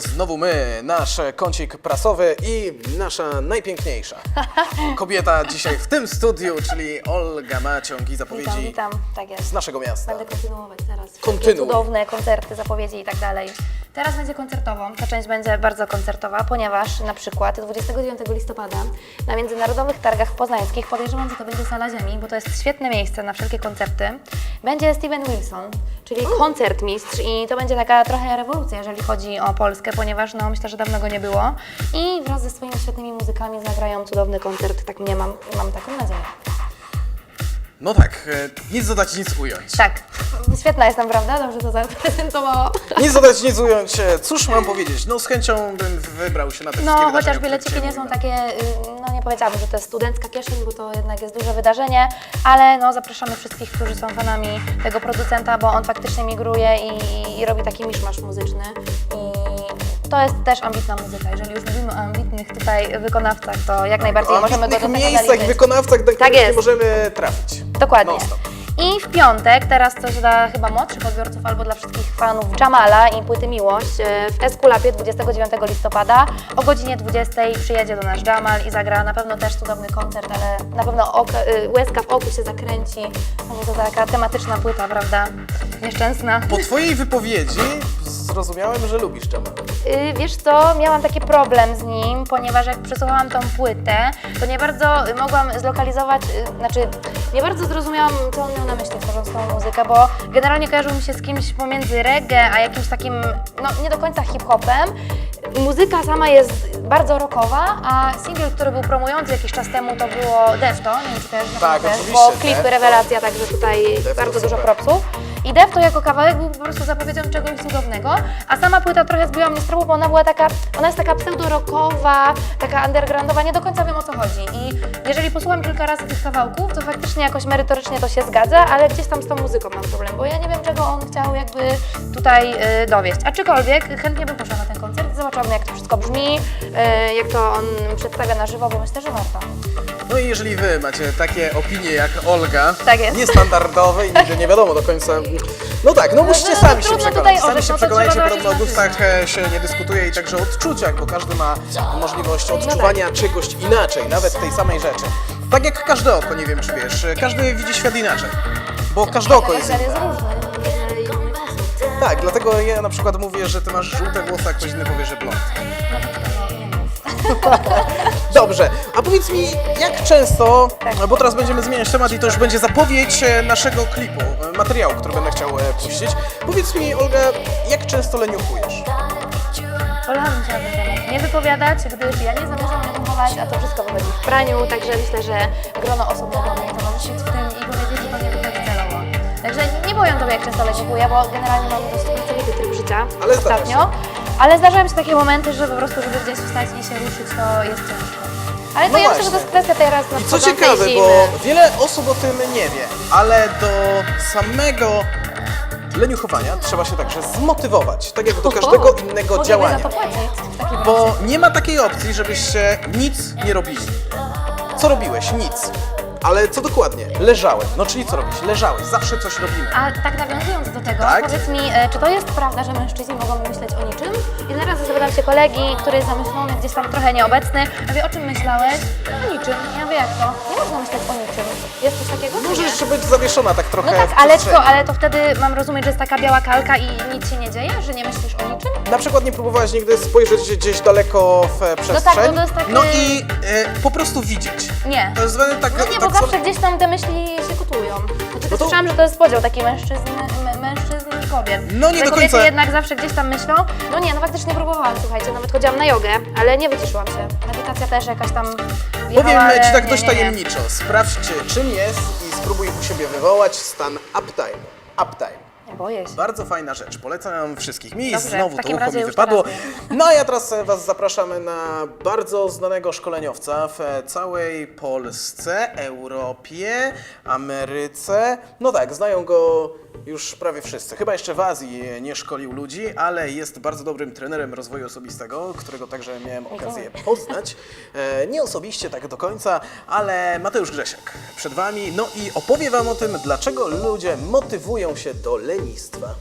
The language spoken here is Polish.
znowu my, nasz kącik prasowy i nasza najpiękniejsza kobieta dzisiaj w tym studiu, czyli Olga Maciąg i Witam, zapowiedzi witam, tak z jest. naszego miasta. Będę kontynuować teraz. Kontynuuj. Cudowne koncerty, zapowiedzi i tak dalej. Teraz będzie koncertową. Ta część będzie bardzo koncertowa, ponieważ na przykład 29 listopada na Międzynarodowych Targach Poznańskich, podejrzewam, że to będzie Sala Ziemi, bo to jest świetne miejsce na wszelkie koncerty, będzie Steven Wilson, czyli koncertmistrz i to będzie taka trochę rewolucja, jeżeli chodzi o Polskę, ponieważ no, myślę, że dawno go nie było i wraz ze swoimi świetnymi muzykami zagrają cudowny koncert, tak mnie mam, mam taką nadzieję. No tak, e, nic dodać, nic ująć. Tak, świetna jestem, prawda? Dobrze to zaprezentowała. Nic dodać, nic ująć. E, Cóż mam powiedzieć? No z chęcią bym wybrał się na te wszystkie No, wydarzenia, chociaż o których bileciki dzisiaj nie są takie, y, no nie powiedziałabym, że to jest studencka kieszeń, bo to jednak jest duże wydarzenie, ale no zapraszamy wszystkich, którzy są fanami tego producenta, bo on faktycznie migruje i, i robi taki miszmasz muzyczny to jest też ambitna muzyka. Jeżeli już mówimy o ambitnych tutaj wykonawcach, to jak najbardziej O możemy go do tego miejscach, zaliczyć. wykonawcach, do których nie jest. możemy trafić. Dokładnie. Non-stop. I w piątek, teraz coś dla chyba młodszych odbiorców albo dla wszystkich fanów Jamala i płyty Miłość, e, w Eskulapie 29 listopada o godzinie 20 przyjedzie do nas Jamal i zagra na pewno też cudowny koncert, ale na pewno ok, y, łezka w oku się zakręci. Będzie to taka tematyczna płyta, prawda? Nieszczęsna. Po twojej wypowiedzi zrozumiałem, że lubisz Jamal. Y, Wiesz co, miałam taki problem z nim, ponieważ jak przesłuchałam tą płytę, to nie bardzo y, mogłam zlokalizować, y, znaczy nie bardzo zrozumiałam, co on miał na myśli tworząc tą muzykę, bo generalnie kojarzył mi się z kimś pomiędzy reggae, a jakimś takim, no nie do końca hip-hopem. Muzyka sama jest bardzo rockowa, a single, który był promujący jakiś czas temu, to było Defto, nie wiem czy też Tak, bo oczywiście, Defto. rewelacja, także tutaj bardzo dużo super. propsów. I Defto jako kawałek był po prostu zapowiedzią czegoś cudownego, a sama płyta trochę zbiła mnie z tropu, bo ona była taka, ona jest taka pseudo-rockowa, taka undergroundowa, nie do końca wiem o co chodzi. I jeżeli posłucham kilka razy tych kawałków, to faktycznie jakoś merytorycznie to się zgadza, ale gdzieś tam z tą muzyką mam problem, bo ja nie wiem czego on chciał jakby tutaj y, dowieść. Aczkolwiek chętnie bym poszła na ten koncert, zobaczyłam jak to wszystko brzmi, y, jak to on przedstawia na żywo, bo myślę, że warto. No i jeżeli wy macie takie opinie jak Olga, Tak jest. niestandardowe i nigdy nie wiadomo do końca. No tak, no musicie no, sami się trudno przekonać. Sami orzec, się no to przekonajcie, trzeba podobno o zobaczyć na gustach e, się nie dyskutuje i także o odczuciach, bo każdy ma możliwość tak. odczuwania czegoś inaczej, nawet tej samej rzeczy. Tak jak każde oko, nie wiem czy wiesz, każdy widzi świat inaczej. Bo każde oko jest Charakter inne. jest różny. Tak, dlatego ja na przykład mówię, że ty masz żółte włosy, a ktoś inny powie, że blond. Dobrze, a powiedz mi, jak często, bo teraz będziemy zmieniać temat i to już będzie zapowiedź e, naszego klipu, e, materiału, który będę chciał e, puścić. Powiedz mi, Olga, jak często leniuchujesz? Wolałabym się na ten nie wypowiadać, gdyż ja nie zamierzam rynkować, a to wszystko wychodzi w praniu, także myślę, że grono osób mogłoby mi towarzyszyć w tym Powiem Tobie, jak często leciuję, bo generalnie mam dość pracowity tryb życia Ale zdarza ostatnio. Ale zdarzają się takie momenty, że po prostu, żeby gdzieś wstać i się ruszyć, to jest ciężko. Ale to No ja myślę, że to jest kwestia teraz I co ciekawe, zimy. bo wiele osób o tym nie wie, ale do samego leniuchowania trzeba się także zmotywować, tak jak do każdego innego działania. za to płacić w takim razie. Bo nie ma takiej opcji, żebyście nic nie robili. Co robiłeś? Nic. Ale co dokładnie? Leżałem. No czyli co robisz? Leżałeś. Zawsze coś robimy. A tak nawiązując do tego, Tak? powiedz mi, e, czy to jest prawda, że mężczyźni mogą myśleć o niczym? I zaraz zapytam się kolegi, który jest zamyślony, gdzieś tam trochę nieobecny. Ja wie, o czym myślałeś? O niczym. Ja wie, jak to? Nie można myśleć o niczym. Jest coś takiego? czy nie? jeszcze być zawieszona tak trochę No tak, w ale przestrzeni. co, ale to wtedy mam rozumieć, że jest taka biała kalka i nic się nie dzieje? Że nie myślisz o niczym? Na przykład nie próbowałaś nigdy spojrzeć gdzieś daleko w e, przestrzeń? tak, no to jest taki- No i e, po prostu widzieć. Nie. To jest tak, No nie, tak bo zawsze gdzieś tam te myśli się kutują. Znaczy, No to- słyszałam, że to jest podział taki mężczyzn, m- mężczyzn i kobiet. No nie Że do kobiety końca. jednak zawsze gdzieś tam myślą. No nie, no faktycznie próbowałam, słuchajcie, nawet chodziłam na jogę, ale nie wyciszyłam się. Medytacja też jakaś tam Powiem ale Ci tak nie, dość nie, nie. tajemniczo. Sprawdźcie czym jest i spróbuj u siebie wywołać stan uptime. Uptime. Boję się. Bardzo fajna rzecz, polecam wszystkich. Mi Dobrze, znowu w to takim ucho razie mi już wypadło. teraz No a ja teraz Was zapraszamy na bardzo znanego szkoleniowca w całej Polsce, Europie, Ameryce. No tak, znają go już prawie wszyscy. Chyba jeszcze w Azji nie szkolił ludzi, ale jest bardzo dobrym trenerem rozwoju osobistego, którego także miałem okazję poznać. E, Nie osobiście tak do końca, ale Mateusz Grzesiak przed Wami. No i opowie Wam o tym, dlaczego ludzie motywują się do lenistwa.